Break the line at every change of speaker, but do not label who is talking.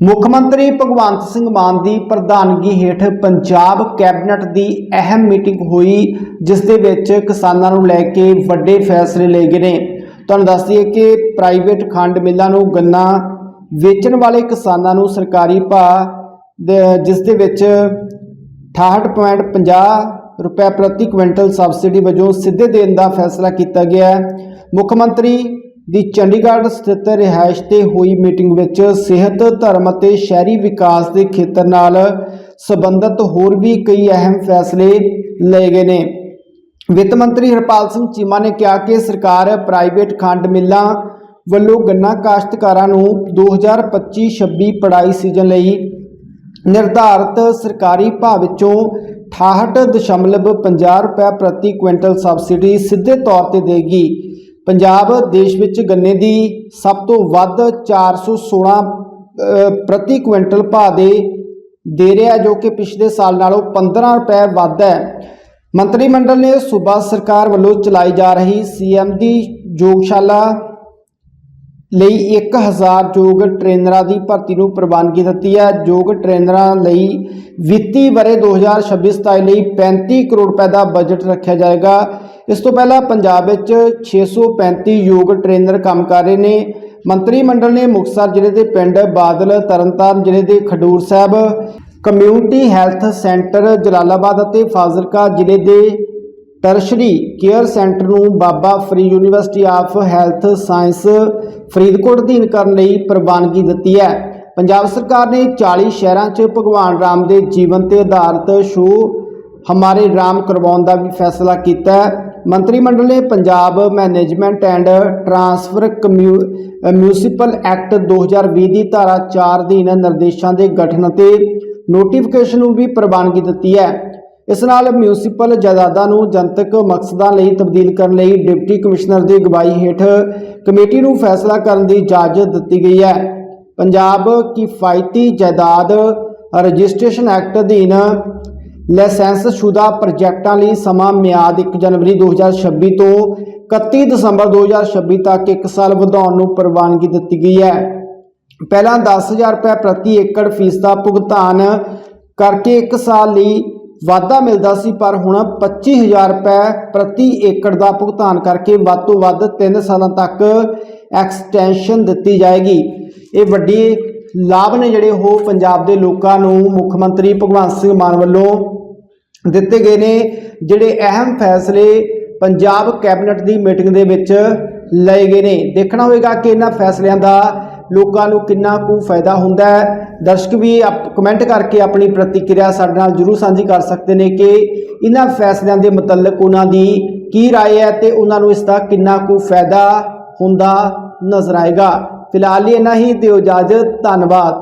ਮੁੱਖ ਮੰਤਰੀ ਭਗਵੰਤ ਸਿੰਘ ਮਾਨ ਦੀ ਪ੍ਰਧਾਨਗੀ ਹੇਠ ਪੰਜਾਬ ਕੈਬਨਿਟ ਦੀ ਅਹਿਮ ਮੀਟਿੰਗ ਹੋਈ, ਜਿਸ ਦੇ ਵਿੱਚ ਕਿਸਾਨਾਂ ਨੂੰ ਲੈ ਕੇ ਵੱਡੇ ਫੈਸਲੇ ਲਏ ਗਏ ਨੇ। ਤੁਹਾਨੂੰ ਦੱਸ ਦਈਏ ਕਿ ਪ੍ਰਾਈਵੇਟ ਖੰਡ ਮਿੱਲਾਂ ਨੂੰ ਗੰਨਾ ਵੇਚਣ ਵਾਲੇ ਕਿਸਾਨਾਂ ਨੂੰ ਸਰਕਾਰੀ ਭਾਅ ਜਿਸ ਦੇ ਵਿੱਚ 68.50 ਰੁਪਏ ਪ੍ਰਤੀ ਕੁਇੰਟਲ ਸਬਸਿਡੀ ਵਜੋਂ ਸਿੱਧੇ ਦੇਣ ਦਾ ਫੈਸਲਾ ਕੀਤਾ ਗਿਆ। ਹੈ ਮੁੱਖ ਮੰਤਰੀ ਦੀ ਚੰਡੀਗੜ੍ਹ ਸਥਿਤ ਰਿਹਾਇਸ਼ ਤੇ ਹੋਈ ਮੀਟਿੰਗ ਵਿੱਚ ਸਿਹਤ, ਧਰਮ ਅਤੇ ਸ਼ਹਿਰੀ ਵਿਕਾਸ ਦੇ ਖੇਤਰ ਨਾਲ ਸੰਬੰਧਿਤ ਹੋਰ ਵੀ ਕਈ ਅਹਿਮ ਫੈਸਲੇ ਲਏ ਗਏ ਨੇ। ਵਿੱਤ ਮੰਤਰੀ ਹਰਪਾਲ ਸਿੰਘ ਚੀਮਾ ਨੇ ਕਿਹਾ ਕਿ ਸਰਕਾਰ ਪ੍ਰਾਈਵੇਟ ਖੰਡ ਮਿੱਲਾਂ ਵੱਲੋਂ ਗੰਨਾ ਕਾਸ਼ਤਕਾਰਾਂ ਨੂੰ 2025-26 ਪੜਾਈ ਸੀਜ਼ਨ ਲਈ ਨਿਰਧਾਰਤ ਸਰਕਾਰੀ ਭਾਅ ਵਿੱਚੋਂ 68.50 ਰੁਪਏ ਪ੍ਰਤੀ ਕੁਇੰਟਲ ਸਬਸਿਡੀ ਸਿੱਧੇ ਤੌਰ ਤੇ ਦੇਗੀ। ਪੰਜਾਬ ਦੇਸ਼ ਵਿੱਚ ਗੰਨੇ ਦੀ ਸਭ ਤੋਂ ਵੱਧ 416 ਅ, ਪ੍ਰਤੀ ਕੁਇੰਟਲ ਭਾਅ ਦੇ ਦੇ ਰਿਹਾ ਜੋ ਕਿ ਪਿਛਲੇ ਸਾਲ ਨਾਲੋਂ 15 ਰੁਪਏ ਵੱਧ ਹੈ। ਮੰਤਰੀ ਮੰਡਲ ਨੇ ਸੂਬਾ ਸਰਕਾਰ ਵੱਲੋਂ ਚਲਾਈ ਜਾ ਰਹੀ ਸੀਐਮ ਦੀ ਯੋਗਸ਼ਾਲਾ ਲਈ 1000 ਯੋਗ ਟ੍ਰੇਨਰਾਂ ਦੀ ਭਰਤੀ ਨੂੰ ਪ੍ਰਵਾਨਗੀ ਦਿੱਤੀ ਹੈ। ਯੋਗ ਟ੍ਰੇਨਰਾਂ ਲਈ ਵਿੱਤੀ ਵਰੇ 2026-27 ਲਈ 35 ਕਰੋੜ ਰੁਪਏ ਦਾ ਬਜਟ ਰੱਖਿਆ ਜਾਏਗਾ। ਇਸ ਤੋਂ ਪਹਿਲਾਂ ਪੰਜਾਬ ਵਿੱਚ 635 ਯੋਗ ਟ੍ਰੇਨਰ ਕੰਮ ਕਰ ਰਹੇ ਨੇ। ਮੰਤਰੀ ਮੰਡਲ ਨੇ ਮੁਕਤਸਰ ਜ਼ਿਲ੍ਹੇ ਦੇ ਪਿੰਡ ਬਾਦਲ, ਤਰਨਤਾਰਨ ਜ਼ਿਲ੍ਹੇ ਦੇ Khadoor Sahib, community health centre, Jalalabad ਅਤੇ ਫਾਜ਼ਿਲਕਾ ਜ਼ਿਲ੍ਹੇ ਦੇ ਟਰਸ਼ਰੀ ਕੇਅਰ ਸੈਂਟਰ ਨੂੰ Baba Farid university of health science Faridkot ਅਧੀਨ ਕਰਨ ਲਈ ਪ੍ਰਵਾਨਗੀ ਦਿੱਤੀ ਹੈ। ਪੰਜਾਬ ਸਰਕਾਰ ਨੇ 40 ਸ਼ਹਿਰਾਂ 'ਚ ਭਗਵਾਨ ਰਾਮ ਦੇ ਜੀਵਨ ਤੇ ਆਧਾਰਿਤ ਸ਼ੋਅ ਹਮਾਰੇ ਰਾਮ ਕਰਵਾਉਣ ਦਾ ਵੀ ਫੈਸਲਾ ਕੀਤਾ ਹੈ। ਮੰਤਰੀ ਮੰਡਲ ਨੇ Punjab management and transfer municipal act 2020 ਦੀ ਧਾਰਾ 4 ਅਧੀਨ ਨਿਰਦੇਸ਼ਾਂ ਦੇ ਗਠਨ ਅਤੇ ਨੋਟੀਫਿਕੇਸ਼ਨ ਨੂੰ ਵੀ ਪ੍ਰਵਾਨਗੀ ਦਿੱਤੀ ਹੈ। ਇਸ ਨਾਲ ਮਿਊਨਿਸਪਲ ਜਾਇਦਾਦਾਂ ਨੂੰ ਜਨਤਕ ਮਕਸਦਾਂ ਲਈ ਤਬਦੀਲ ਕਰਨ ਲਈ ਡਿਪਟੀ ਕਮਿਸ਼ਨਰ ਦੀ ਅਗਵਾਈ ਹੇਠ ਕਮੇਟੀ ਨੂੰ ਫੈਸਲਾ ਕਰਨ ਦੀ ਇਜਾਜ਼ਤ ਦਿੱਤੀ ਗਈ ਹੈ। ਪੰਜਾਬ ਕਿਫਾਇਤੀ ਜਾਇਦਾਦ ਰਜਿਸਟ੍ਰੇਸ਼ਨ ਐਕਟ ਅਧੀਨ ਲਾਇਸੈਂਸ ਸ਼ੁਦਾ ਪ੍ਰੋਜੈਕਟਾਂ ਲਈ ਸਮਾਂ ਮਿਆਦ 1 ਜਨਵਰੀ 2026 ਤੋਂ 31 ਦਸੰਬਰ 2026 ਤੱਕ 1 ਸਾਲ ਵਧਾਉਣ ਨੂੰ ਪ੍ਰਵਾਨਗੀ ਦਿੱਤੀ ਗਈ ਹੈ। ਪਹਿਲਾਂ 10000 ਰੁਪਏ ਪ੍ਰਤੀ ਏਕੜ ਫੀਸ ਦਾ ਭੁਗਤਾਨ ਕਰਕੇ 1 ਸਾਲ ਲਈ ਵਾਧਾ ਮਿਲਦਾ ਸੀ, ਪਰ ਹੁਣ 25000 ਰੁਪਏ ਪ੍ਰਤੀ ਏਕੜ ਦਾ ਭੁਗਤਾਨ ਕਰਕੇ ਵੱਧ ਤੋਂ ਵੱਧ 3 ਸਾਲਾਂ ਤੱਕ ਐਕਸਟੈਂਸ਼ਨ ਦਿੱਤੀ ਜਾਏਗੀ। ਇਹ ਵੱਡੀ ਲਾਭ ਨੇ ਜਿਹੜੇ ਉਹ ਪੰਜਾਬ ਦੇ ਲੋਕਾਂ ਨੂੰ ਮੁੱਖ ਮੰਤਰੀ ਭਗਵੰਤ ਸਿੰਘ ਮਾਨ ਵੱਲੋਂ ਦਿੱਤੇ ਗਏ ਨੇ ਜਿਹੜੇ ਅਹਿਮ ਫੈਸਲੇ ਪੰਜਾਬ ਕੈਬਨਿਟ ਦੀ ਮੀਟਿੰਗ ਦੇ ਵਿੱਚ ਲਏ ਗਏ ਨੇ ਦੇਖਣਾ ਹੋਵੇਗਾ ਕਿ ਇਹਨਾਂ ਫੈਸਲਿਆਂ ਦਾ ਲੋਕਾਂ ਨੂੰ ਕਿੰਨਾ ਕੁ ਫਾਇਦਾ ਹੁੰਦਾ ਹੈ ਦਰਸ਼ਕ ਵੀ ਕਮੈਂਟ ਕਰਕੇ ਆਪਣੀ ਪ੍ਰਤੀਕਿਰਿਆ ਸਾਡੇ ਨਾਲ ਜਰੂਰ ਸਾਂਝੀ ਕਰ ਸਕਦੇ ਨੇ ਕਿ ਇਹਨਾਂ ਫੈਸਲਿਆਂ ਦੇ ਮੁਤਲਕ ਉਹਨਾਂ ਦੀ ਕੀ رائے ਹੈ ਤੇ ਉਹਨਾਂ ਨੂੰ ਇਸ ਦਾ ਕਿੰਨਾ ਕੁ ਫਾਇਦਾ ਹੁੰਦਾ ਨਜ਼ਰ ਆਏਗਾ ਫਿਲਹਾਲ ਲਈ ਇੰਨਾ ਹੀ ਦਿਓ ਇਜਾਜ਼ਤ ਧੰਨਵਾਦ